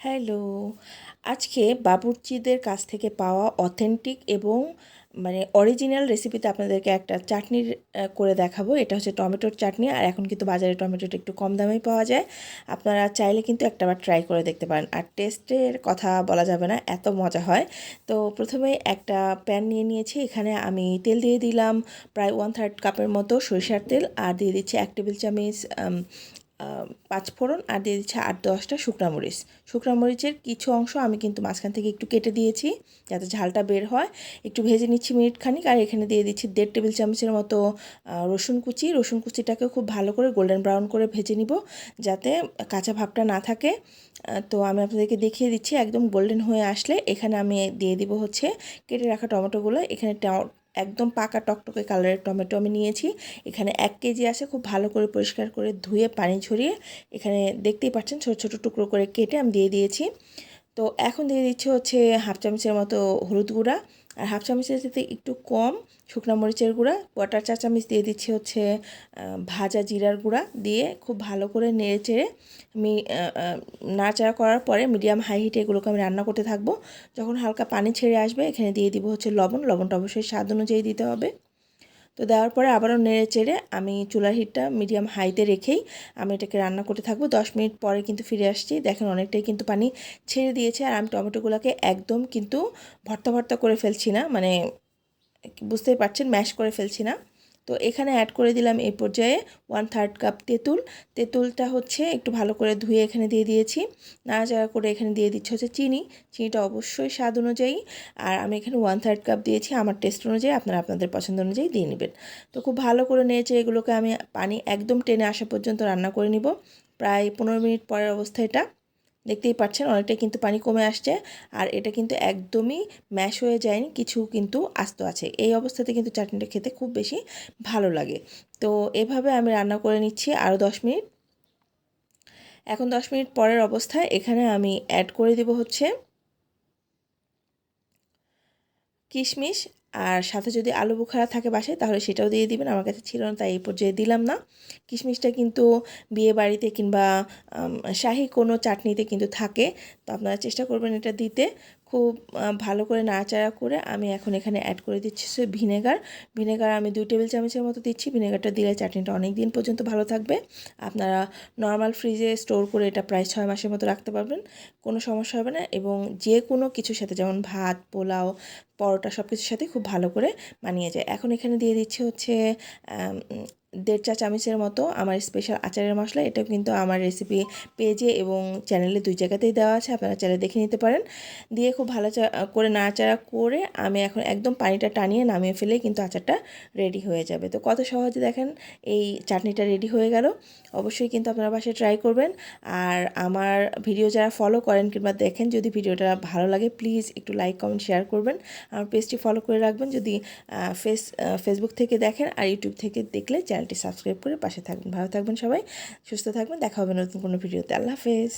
Hello. আজকে বাবুর্চিদের কাছ থেকে পাওয়া অথেন্টিক এবং মানে অরিজিনাল রেসিপিতে আপনাদেরকে একটা চাটনির আহ, করে দেখাবো। এটা হচ্ছে টমেটোর চাটনি আর এখন কিন্তু বাজারে টমেটোটা একটু কম দামেই পাওয়া যায়। আপনারা চাইলে কিন্তু একটাবার ট্রাই করে দেখতে পারেন। আর টেস্টের কথা বলা যাবে না এত মজা হয়। তো প্রথমে একটা প্যান নিয়ে নিয়েছি। এখানে আমি তেল দিয়ে দিলাম প্রায় ওয়ান থার্ড কাপের মতো সরিষার তেল। আর দিয়ে দিচ্ছি এক টেবিল চামচ আম, আহ, পাঁচ ফোড়ন আর দিয়ে দিচ্ছি আট দশটা শুকনা মরিচ। শুকনা মরিচের কিছু অংশ আমি কিন্তু মাঝখান থেকে একটু কেটে দিয়েছি যাতে ঝালটা বের হয়। একটু ভেজে নিচ্ছি মিনিট খানিক আর এখানে দিয়ে দিচ্ছি দেড় টেবিল চামচের মতো রসুন কুচি। রসুন কুচিটাকে খুব ভালো করে গোল্ডেন ব্রাউন করে ভেজে নিব যাতে কাঁচা ভাবটা না থাকে। তো আমি আপনাদেরকে দেখিয়ে দিচ্ছি একদম গোল্ডেন হয়ে আসলে এখানে আমি দিয়ে দিব হচ্ছে কেটে রাখা টমেটোগুলো। এখানে একদম পাকা টকটকে কালারের টমেটো আমি নিয়েছি। এখানে এক কেজি আসে খুব ভালো করে পরিষ্কার করে ধুয়ে পানি ছড়িয়ে এখানে দেখতেই পাচ্ছেন ছোটো ছোটো টুকরো করে কেটে আমি দিয়ে দিয়েছি। তো এখন দিয়ে দিচ্ছি হচ্ছে হাফ চামচের মতো হলুদ গুঁড়া। আর হাফ চামচের দিতে একটু কম শুকনো মরিচের গুঁড়া কোয়াটার চা চামচ দিয়ে দিচ্ছি হচ্ছে ভাজা জিরার গুঁড়া দিয়ে খুব ভালো করে নেড়ে চেড়ে আমি নাড়াচাড়া করার পরে মিডিয়াম হাই হিটে এগুলোকে আমি রান্না করতে থাকব। যখন হালকা পানি ছেড়ে আসবে, এখানে দিয়ে দিব হচ্ছে লবণ। লবণটা অবশ্যই স্বাদ অনুযায়ী দিতে হবে। তো দেওয়ার পরে আবারও নেড়ে চেড়ে আমি চুলার হিটটা মিডিয়াম হাইতে রেখেই আমি এটাকে রান্না করতে থাকব। দশ মিনিট পরে কিন্তু ফিরে আসছি। দেখেন অনেকটাই কিন্তু পানি ছেড়ে দিয়েছে আর আমি টমেটোগুলোকে একদম কিন্তু ভর্তা ভর্তা করে ফেলছি না। মানে বুঝতেই পারছেন, ম্যাশ করে ফেলছি না। তো এখানে অ্যাড করে দিলাম এই পর্যায়ে ওয়ান থার্ড কাপ তেঁতুল। তেঁতুলটা হচ্ছে একটু ভালো করে ধুয়ে এখানে দিয়ে দিয়েছি। নাড়াচাড়া করে এখানে দিয়ে দিচ্ছি হচ্ছে চিনি। চিনিটা অবশ্যই স্বাদ অনুযায়ী। আর আমি এখানে ওয়ান থার্ড কাপ দিয়েছি। আমার টেস্ট অনুযায়ী আপনারা আপনাদের পছন্দ অনুযায়ী দিয়ে নেবেন। তো খুব ভালো করে নিয়েছে এগুলোকে আমি পানি একদম টেনে আসা পর্যন্ত রান্না করে নিব। প্রায় পনেরো মিনিট পরের অবস্থা এটা। দেখতেই পাচ্ছেন, অনেকটাই কিন্তু পানি কমে আসছে। আর এটা কিন্তু একদমই ম্যাশ হয়ে যায়নি, কিছু কিন্তু আস্ত আছে। এই অবস্থাতে কিন্তু চাটনিটা খেতে খুব বেশি ভালো লাগে। তো এভাবে আমি রান্না করে নিচ্ছি আরও দশ মিনিট। এখন দশ মিনিট পরের অবস্থায় এখানে আমি অ্যাড করে দেব হচ্ছে কিশমিশ আর সাথে যদি আলু বোখারা থাকে বাসায়, তাহলে সেটাও দিয়ে দিবেন। আমার কাছে ছিল না, তাই এই পর্যায়ে দিলাম না। কিশমিশটা কিন্তু বিয়ে বাড়িতে কিংবা শাহী কোনো চাটনিতে কিন্তু থাকে। তো আপনারা চেষ্টা করবেন এটা দিতে। খুব ভালো করে নাড়াচাড়া করে আমি এখন এখানে অ্যাড করে দিচ্ছি সে ভিনেগার ভিনেগার আমি দুই টেবিল চামচের মতো দিচ্ছি। ভিনেগারটা দিলে চাটনিটা অনেক দিন পর্যন্ত ভালো থাকবে। আপনারা নর্মাল ফ্রিজে স্টোর করে এটা প্রায় ছয় মাসের মতো রাখতে পারবেন। কোনো সমস্যা হবে না এবং যে কোনো কিছুর সাথে যেমন ভাত, পোলাও, পরোটা সব কিছুর সাথে খুব ভালো করে মানিয়ে যায়। এখন এখানে দিয়ে দিচ্ছি হচ্ছে দেড় চা চামচের মতো আমার স্পেশাল আচারের মশলা, এটাও কিন্তু আমার রেসিপি পেজে এবং চ্যানেলে দুই জায়গাতেই দেওয়া আছে, আপনারা চাইলে দেখে নিতে পারেন। দিয়ে খুব ভালো করে নাড়াচাড়া করে আমি এখন একদম পানিটা টানিয়ে নামিয়ে ফেলে কিন্তু আচারটা রেডি হয়ে যাবে। তো কত সহজে দেখেন এই চাটনিটা রেডি হয়ে গেল, অবশ্যই কিন্তু আপনারা বাসায় ট্রাই করবেন। আর আমার ভিডিও যারা ফলো করেন কিংবা দেখেন যদি ভিডিওটা ভালো লাগে প্লিজ একটু লাইক কমেন্ট শেয়ার করবেন। আমার পেজটি ফলো করে রাখবেন। যদি ফেস ফেসবুক থেকে দেখেন আর ইউটিউব থেকে দেখলে চ্যানেলটি সাবস্ক্রাইব করে পাশে থাকবেন। ভালো থাকবেন সবাই, সুস্থ থাকবেন, দেখা হবে নতুন কোনো ভিডিওতে। আল্লাহ হাফেজ।